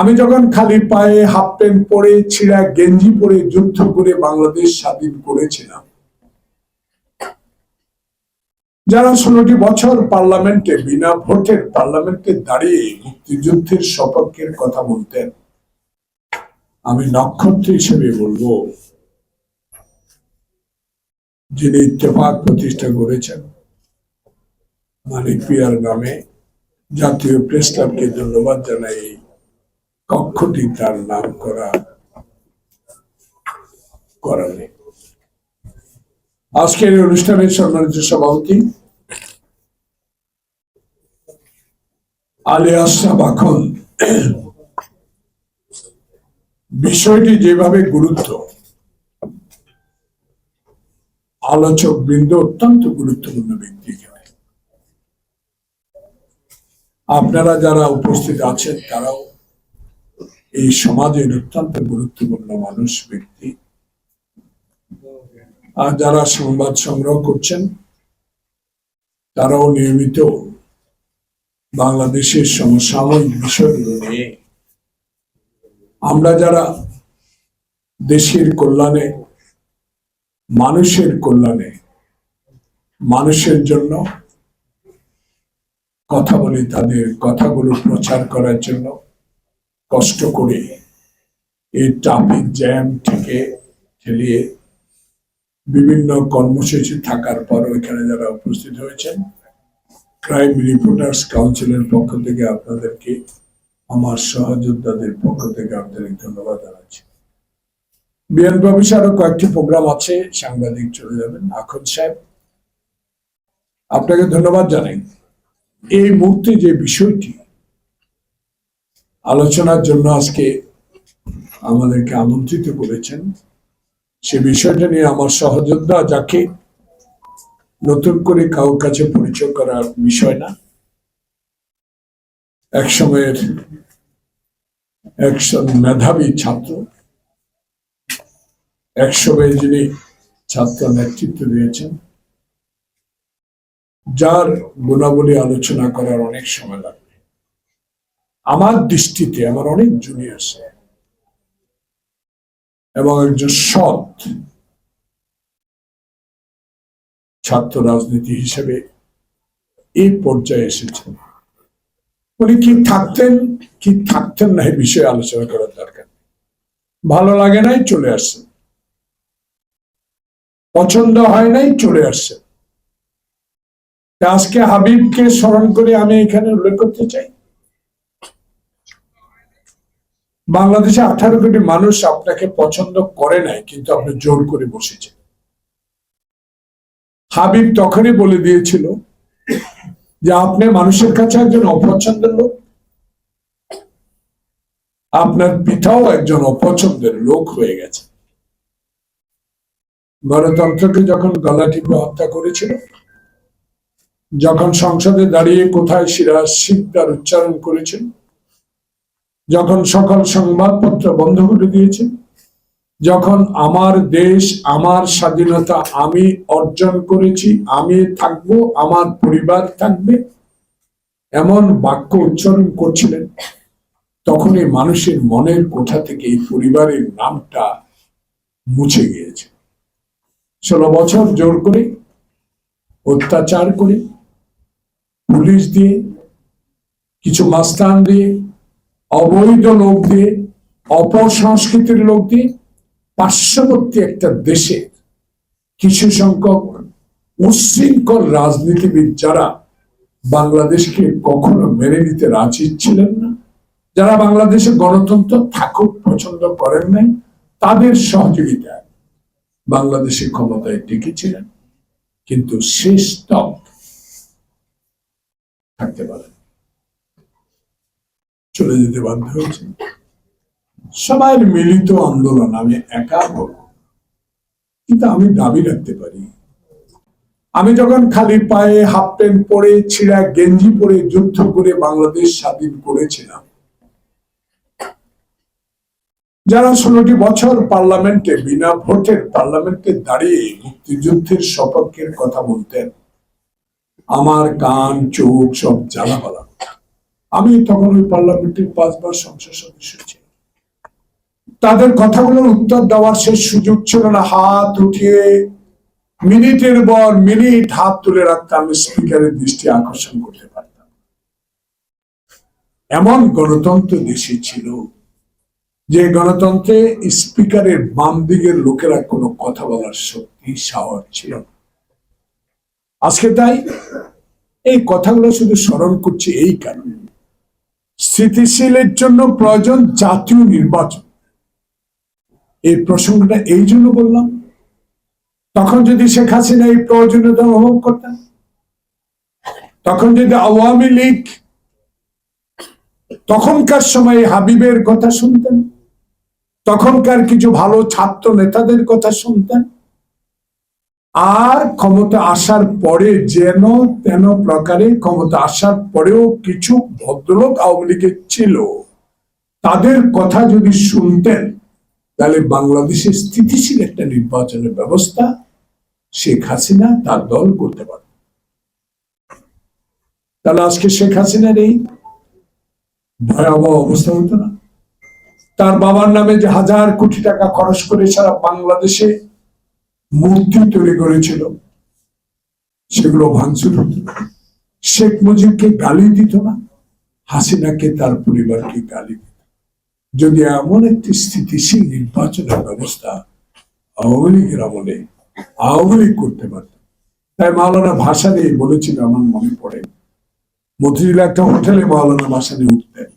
আমি যখন খালি পায়ে হাফ প্যান্ট পরে ছিঁড়া গেঞ্জি পরে যুদ্ধ করে বাংলাদেশ স্বাধীন করেছিলাম। যারা ষোলোটি বছর পার্লামেন্টে, বিনা ভোটের পার্লামেন্টে দাঁড়িয়ে মুক্তিযুদ্ধের সপক্ষের কথা বলতেন, আমি নক্ষত্র হিসেবে বলব, যিনি ইত্তেফাক প্রতিষ্ঠা করেছেন, মানিক পিয়ার নামে জাতীয় প্রেস ক্লাবকে ধন্যবাদ জানাই। কক্ষটি তার নাম করা করালে আজকের এই অনুষ্ঠানের সম্মানিত সভাপতি আলী বিষয়টি যেভাবে গুরুত্ব আলোচক বৃন্দ অত্যন্ত গুরুত্বপূর্ণ ব্যক্তি আপনারা যারা উপস্থিত আছেন, তারাও এই সমাজের অত্যন্ত গুরুত্বপূর্ণ মানুষ, ব্যক্তি। আর যারা সংবাদ সংগ্রহ করছেন, তারাও নিয়মিত বাংলাদেশের সমসাময়িক বিষয়গুলো নিয়ে। আমরা যারা দেশের কল্যাণে, মানুষের কল্যাণে, মানুষের জন্য কথা বলি, তাদের কথাগুলো প্রচার করার জন্য। কষ্ট করে এই ট্রাফিক জ্যাম থেকে ঠেলিয়ে বিভিন্ন কর্মসূচি থাকার পর এখানে যারা উপস্থিত হয়েছেন ক্রাইম রিপোর্টার্স কাউন্সিলের পক্ষ থেকে আপনাদেরকে, আমার সহযোদ্ধাদের পক্ষ থেকে আপনাদের ধন্যবাদ জানাচ্ছি। বিএনপি আরও কয়েকটি প্রোগ্রাম আছে, সাংবাদিক চলে যাবেন। আখন সাহেব, আপনাকে ধন্যবাদ জানাই। এই মুহূর্তে যে বিষয়টি আলোচনার জন্য আজকে আমাদেরকে আমন্ত্রিত করেছেন। সে বিষয়টা নিয়ে আমার সহযোদ্ধা যাকে নতুন করে কারোর কাছে পরিচয় করার বিষয় না এক সময়ের একজন মেধাবী ছাত্র এক সময়ে যিনি ছাত্র নেতৃত্ব দিয়েছেন, যার গুণাবলী আলোচনা করার অনেক সময় লাগবে। আমার দৃষ্টিতে আমার অনেক জুনিয়র এবং একজন সৎ ছাত্র রাজনীতি হিসেবে এই পর্যায়ে এসেছেন। উনি কি থাকতেন কি থাকতেন না এই বিষয়ে আলোচনা করার দরকার ভালো লাগে নাই, চলে আসছেন। পছন্দ হয় নাই, চলে আসছেন। আজকে হাবিবকে স্মরণ করে আমি এখানে উল্লেখ করতে চাই। বাংলাদেশে আঠারো কোটি মানুষ আপনাকে পছন্দ করে নাই, কিন্তু আপনি জোর করে বসেছেন। হাবিব তখনই বলে দিয়েছিল যে, আপনি মানুষের কাছে একজন অপছন্দের লোক। আপনার পিতাও একজন অপছন্দের লোক হয়ে গেছে। গণতন্ত্রকে যখন গলা টিপে হত্যা করেছিল, যখন সংসদে দাঁড়িয়ে কোথায় সিরাজ শিকদার উচ্চারণ করেছিল যখন সকল সংবাদপত্র বন্ধ করে দিয়েছেন যখন আমার দেশ, আমার স্বাধীনতা আমি অর্জন করেছি, আমি থাকব, আমার পরিবার থাকবে, এমন বাক্য উচ্চারণ করছিলেন, তখনই মানুষের মনের কোঠা থেকে এই পরিবারের নামটা মুছে গিয়েছে। ষোলো বছর জোর করে অত্যাচার করে, পুলিশ দিয়ে, কিছু মাস্তান দিয়ে অবৈধ লোক দিয়ে অপসংস্কৃতির লোক দিয়ে পার্শ্ববর্তী একটা দেশে কিছু সংখ্যক উচ্ছৃঙ্খল রাজনীতিবিদ যারা বাংলাদেশকে কখনো মেনে নিতে রাজি ছিলেন না, যারা বাংলাদেশে গণতন্ত্র থাকুক পছন্দ করেন নাই, তাদের সহযোগিতায় বাংলাদেশে ক্ষমতায় টিকেছিলেন। কিন্তু শেষ তক থাকতে পারেন। চলে যেতে বাধ্য হয়েছে। সবাই মিলিত আন্দোলন, আমি একা বলব কিন্তু আমি দাবি রাখতে পারি। আমি যখন খালি পায়ে হাফ প্যান্ট পরে ছিঁড়া গেঞ্জি পরে যুদ্ধ করে বাংলাদেশ স্বাধীন করেছিলাম। যারা ষোলোটি বছর পার্লামেন্টে, বিনা ভোটের পার্লামেন্টে দাঁড়িয়ে মুক্তিযুদ্ধের সপক্ষের কথা বলতেন, আমার কান, চোখ সব জ্বালা বলা আমি তখন ওই পার্লামেন্টের পাঁচবার সংসদ সদস্য ছিলাম। তাদের কথাগুলোর উত্তর দেওয়ার সে সুযোগ ছিল না। হাত উঠিয়ে মিনিটের পর মিনিট হাত তুলে রাখতাম, স্পিকারের দৃষ্টি আকর্ষণ করতে পারতাম এমন গণতন্ত্র দেশে ছিল যে গণতন্ত্রে স্পিকারের বাম দিকের লোকেরা কোনো কথা বলার শক্তি, সাহস ছিল আজকে তাই এই কথাগুলো শুধু স্মরণ করছি এই কারণে। স্থিতিশীলের জন্য প্রয়োজন জাতীয় নির্বাচন। এই প্রসঙ্গটা এই জন্য বললাম। তখন যদি শেখ হাসিনা এই প্রয়োজনীয়তা অনুভব করতেন, তখন যদি আওয়ামী লীগ তখনকার সময়ে হাবিবের কথা শুনতেন, তখনকার কিছু ভালো ছাত্র নেতাদের কথা শুনতেন আর ক্ষমতা আসার পরে যেন তেন প্রকারে ক্ষমতা আসার পরেও কিছু ভদ্রলোক আওয়ামী লীগের ছিল। তাদের কথা যদি শুনতেন, তাহলে বাংলাদেশে স্থিতিশীল একটা নির্বাচনের ব্যবস্থা শেখ হাসিনা তার দল করতে পারত তাহলে আজকে শেখ হাসিনার এই ভয়াবহ অবস্থা হতো না। তার বাবার নামে যে হাজার কোটি টাকা খরচ করে সারা বাংলাদেশে মূর্তি তৈরি করেছিল। সেগুলো ভাঙচুর হতো। শেখ মুজিবকে গালি দিত না, হাসিনাকে তার পরিবারকে গালি দিত। যদি এমন একটি স্থিতিশীল নির্বাচনের ব্যবস্থা আওয়ামী লীগের আমলে আওয়ামী লীগ করতে পারত, তাই মাওলানা ভাষা দিয়ে বলেছিল, আমার মনে পড়ে, মতিঝিল একটা হোটেলে মাওলানা ভাষা দিয়ে উঠতেন।